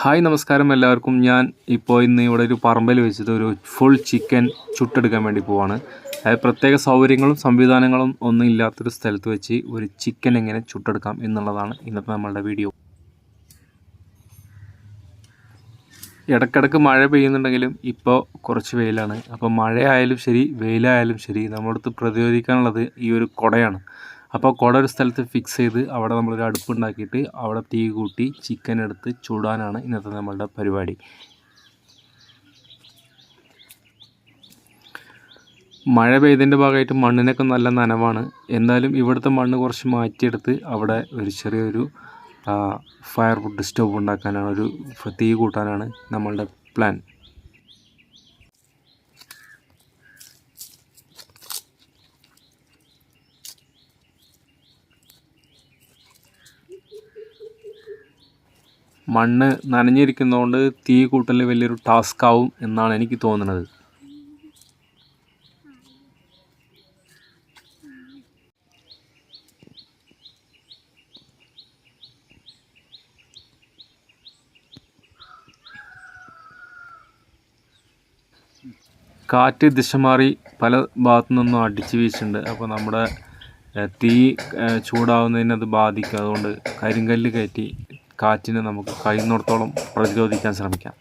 Hi നമസ്കാരം എല്ലാവർക്കും. ഞാൻ ഇപ്പോൾ ഇന്ന് ഇവിടെ ഒരു പറമ്പിൽ വെച്ചിട്ട് ഒരു ഫുൾ ചിക്കൻ ചുട്ടെടുക്കാൻ വേണ്ടി പോവാണ്. അതായത് പ്രത്യേക സൗകര്യങ്ങളും സംവിധാനങ്ങളും ഒന്നും ഇല്ലാത്തൊരു സ്ഥലത്ത് വെച്ച് ഒരു ചിക്കൻ എങ്ങനെ ചുട്ടെടുക്കാം എന്നുള്ളതാണ് ഇന്നത്തെ നമ്മളുടെ വീഡിയോ ഇടയ്ക്കിടയ്ക്ക് മഴ പെയ്യുന്നുണ്ടെങ്കിലും ഇപ്പോൾ കുറച്ച് വെയിലാണ്. അപ്പോൾ മഴയായാലും ശരി വെയിലായാലും ശരി നമ്മുടെ അടുത്ത് പ്രതിരോധിക്കാനുള്ളത് ഈ ഒരു കുടയാണ്. അപ്പോൾ കുട ഒരു സ്ഥലത്ത് ഫിക്സ് ചെയ്ത് അവിടെ നമ്മളൊരു അടുപ്പുണ്ടാക്കിയിട്ട് അവിടെ തീ കൂട്ടി ചിക്കൻ എടുത്ത് ചൂടാനാണ് ഇന്നത്തെ നമ്മളുടെ പരിപാടി. മഴ പെയ്തതിന്റെ ഭാഗമായിട്ട് മണ്ണിനൊക്കെ നല്ല നനവാണ്. എന്നാലും ഇവിടുത്തെ മണ്ണ് കുറച്ച് മാറ്റിയെടുത്ത് അവിടെ ഒരു ചെറിയൊരു ഫയർ വുഡ് സ്റ്റവ് ഉണ്ടാക്കാനാണ് ഒരു തീ കൂട്ടാനാണ് നമ്മളുടെ പ്ലാൻ മണ്ണ് നനഞ്ഞിരിക്കുന്നതുകൊണ്ട് തീ കൂട്ടൽ വലിയൊരു ടാസ്ക് ആവും എന്നാണ് എനിക്ക് തോന്നുന്നത്. കാറ്റ് ദിശ മാറി പല ഭാഗത്തു നിന്നും അടിച്ചു വീശുന്നുണ്ട് അപ്പോൾ നമ്മുടെ തീ ചൂടാവുന്നതിനത് ചൂടാവുന്നതിന് അത് ബാധിക്കും. അതുകൊണ്ട് കരിങ്കല്ല് കയറ്റി കാറ്റിനെ നമുക്ക് കഴിയുന്നിടത്തോളം പ്രതിരോധിക്കാൻ ശ്രമിക്കാം.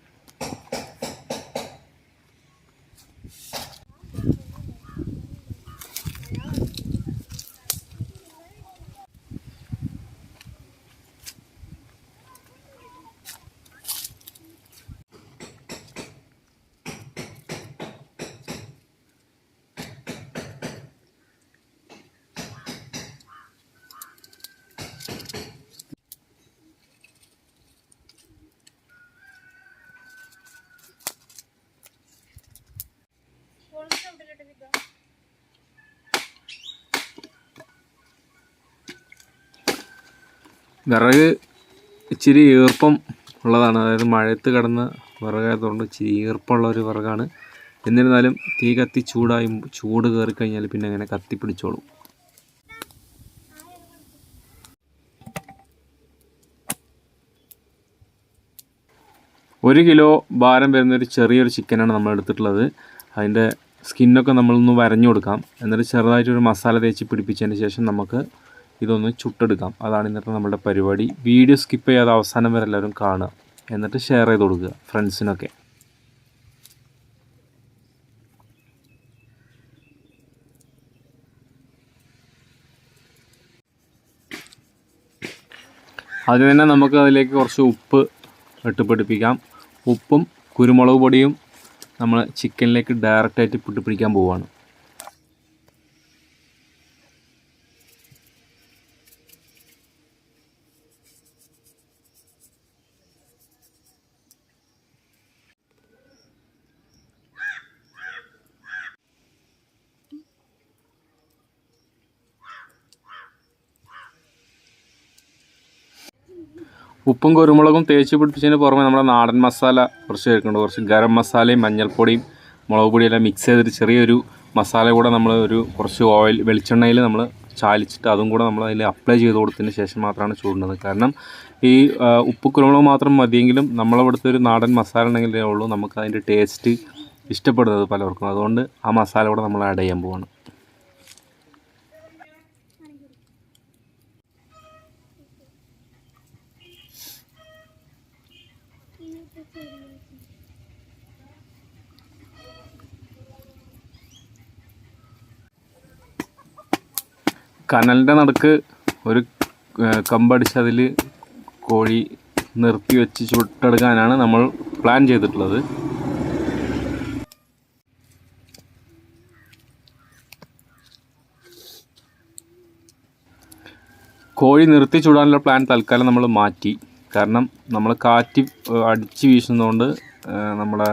വിറക് ഇച്ചിരി ഈർപ്പം ഉള്ളതാണ്. അതായത് മഴയത്ത് കിടന്ന് വിറകായതുകൊണ്ട് ഇച്ചിരി ഈർപ്പമുള്ള ഒരു വിറകാണ്. എന്നിരുന്നാലും തീ കത്തി ചൂടായി ചൂട് കയറി കഴിഞ്ഞാൽ പിന്നെ അങ്ങനെ കത്തി പിടിച്ചോളും. ഒരു കിലോ ഭാരം വരുന്ന ഒരു ചെറിയൊരു ചിക്കനാണ് നമ്മൾ എടുത്തിട്ടുള്ളത്. അതിന്റെ സ്കിന്നൊക്കെ നമ്മളൊന്ന് വരഞ്ഞു കൊടുക്കാം. എന്നിട്ട് ചെറുതായിട്ടൊരു മസാല തേച്ച് പിടിപ്പിച്ചതിന് ശേഷം നമുക്ക് ഇതൊന്ന് ചുട്ടെടുക്കാം. അതാണ് ഇന്നത്തെ നമ്മുടെ പരിപാടി. വീഡിയോ സ്കിപ്പ് ചെയ്യാതെ അവസാനം വരെ എല്ലാവരും കാണുക. എന്നിട്ട് ഷെയർ ചെയ്ത് കൊടുക്കുക ഫ്രണ്ട്സിനൊക്കെ അതിന് തന്നെ നമുക്ക് അതിലേക്ക് കുറച്ച് ഉപ്പ് ഇട്ട് പിടിപ്പിക്കാം. ഉപ്പും കുരുമുളക് പൊടിയും നമ്മൾ ചിക്കനിലേക്ക് ഡയറക്റ്റായിട്ട് ഇട്ട് പിടിക്കാൻ പോവുകയാണ് ഉപ്പും കുരുമുളകും തേച്ച് പിടിപ്പിച്ചതിന് പുറമെ നമ്മുടെ നാടൻ മസാല കുറച്ച് ചേർക്കുന്നുണ്ട്. കുറച്ച് ഗരം മസാലയും മഞ്ഞൾപ്പൊടിയും മുളക് പൊടിയെല്ലാം മിക്സ് ചെയ്തിട്ട് ചെറിയൊരു മസാല കൂടെ നമ്മൾ ഒരു കുറച്ച് ഓയിൽ വെളിച്ചെണ്ണയിൽ നമ്മൾ ചാലിച്ചിട്ട് അതും കൂടെ നമ്മൾ അതിൽ അപ്ലൈ ചെയ്ത് കൊടുത്തതിന് ശേഷം മാത്രമാണ് ചൂടുന്നത്. കാരണം ഈ ഉപ്പ് കുരുമുളക് മാത്രം മതിയെങ്കിലും നമ്മളിവിടുത്തെ ഒരു നാടൻ മസാല ഉണ്ടെങ്കിലേ ഉള്ളൂ നമുക്ക് അതിന്റെ ടേസ്റ്റ് ഇഷ്ടപ്പെടുന്നത് പലർക്കും. അതുകൊണ്ട് ആ മസാല കൂടെ നമ്മൾ ആഡ് ചെയ്യാൻ പോവാണ്. കനലിന്റെ നടുക്ക് ഒരു കമ്പടിച്ച് അതിൽ കോഴി നിർത്തി വെച്ച് ചുട്ടെടുക്കാനാണ് നമ്മൾ പ്ലാൻ ചെയ്തിട്ടുള്ളത്. കോഴി നിർത്തി ചൂടാനുള്ള പ്ലാൻ തൽക്കാലം നമ്മൾ മാറ്റി. കാരണം നമ്മൾ കാറ്റ് അടിച്ച് വീശുന്നതുകൊണ്ട് നമ്മളെ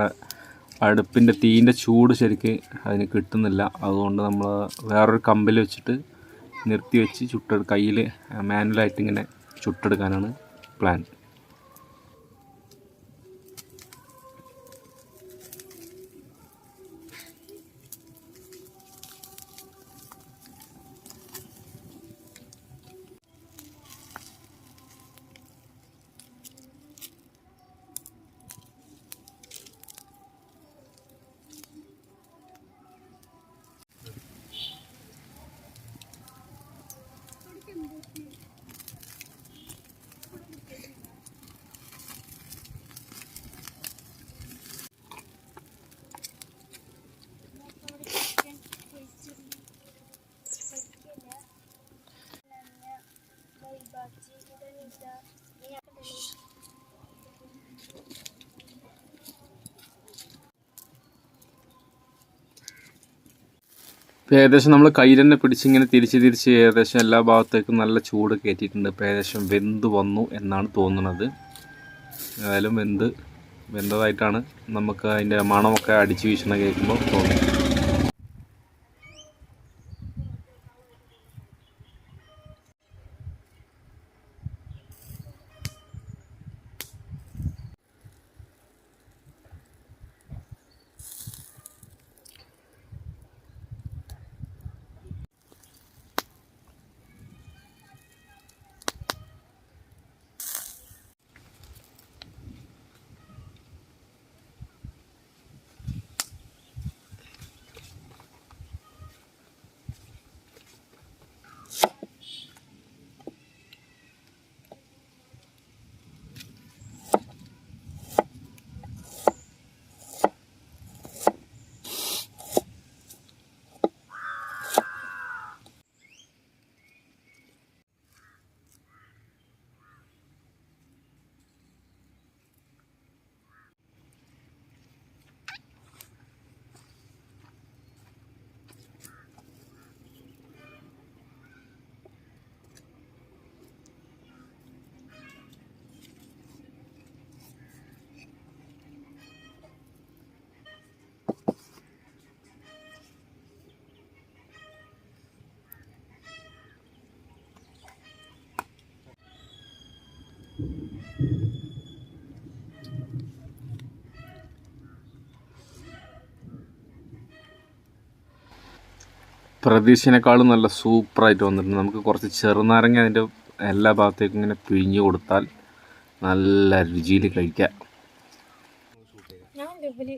അടുപ്പിന്റെ തീന്റെ ചൂട് ശരിക്ക് അതിന് കിട്ടുന്നില്ല. അതുകൊണ്ട് നമ്മൾ വേറൊരു കമ്പിൽ വെച്ചിട്ട് നിർത്തി വെച്ച് ചുട്ടെടു കയ്യിൽ മാനുവലായിട്ട് ഇങ്ങനെ ചുട്ടെടുക്കാനാണ് പ്ലാൻ. ഇപ്പോൾ ഏകദേശം നമ്മൾ തന്നെ പിടിച്ചിങ്ങനെ തിരിച്ച് തിരിച്ച് ഏകദേശം എല്ലാ ഭാഗത്തേക്കും നല്ല ചൂട് കയറ്റിയിട്ടുണ്ട് ഇപ്പോൾ ഏകദേശം വെന്ത് വന്നു എന്നാണ് തോന്നുന്നത്. ഏതായാലും വെന്ത് വെന്തതായിട്ടാണ് നമുക്ക് അതിന്റെ മണമൊക്കെ അടിച്ച് വീശണ കേൾക്കുമ്പോൾ തോന്നുന്നത്. പ്രതീക്ഷേനേക്കാളും നല്ല സൂപ്പറായിട്ട് വന്നിട്ടുണ്ട്. നമുക്ക് കുറച്ച് ചെറുനാരങ്ങ അതിന്റെ എല്ലാ ഭാഗത്തേക്കും ഇങ്ങനെ പിഴിഞ്ഞു കൊടുത്താൽ നല്ല രുചിയിൽ കഴിക്കാം. ഞാൻ ഇവർ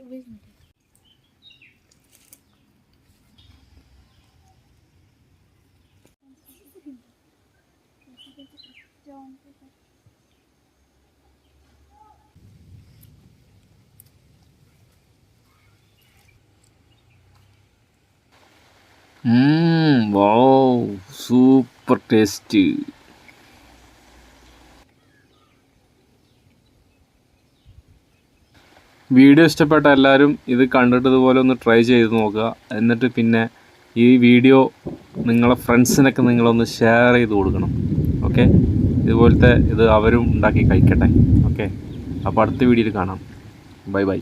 വോ സൂപ്പർ ടേസ്റ്റ് വീഡിയോ ഇഷ്ടപ്പെട്ട എല്ലാവരും ഇത് കണ്ടിട്ട് ഇതുപോലെ ഒന്ന് ട്രൈ ചെയ്ത് നോക്കുക. എന്നിട്ട് പിന്നെ ഈ വീഡിയോ നിങ്ങളെ ഫ്രണ്ട്സിനൊക്കെ നിങ്ങളൊന്ന് ഷെയർ ചെയ്ത് കൊടുക്കണം. ഓക്കെ ഇതുപോലത്തെ ഇത് അവരും ഉണ്ടാക്കി കഴിക്കട്ടെ. ഓക്കെ അപ്പോൾ അടുത്ത വീഡിയോയിൽ കാണാം. Bye bye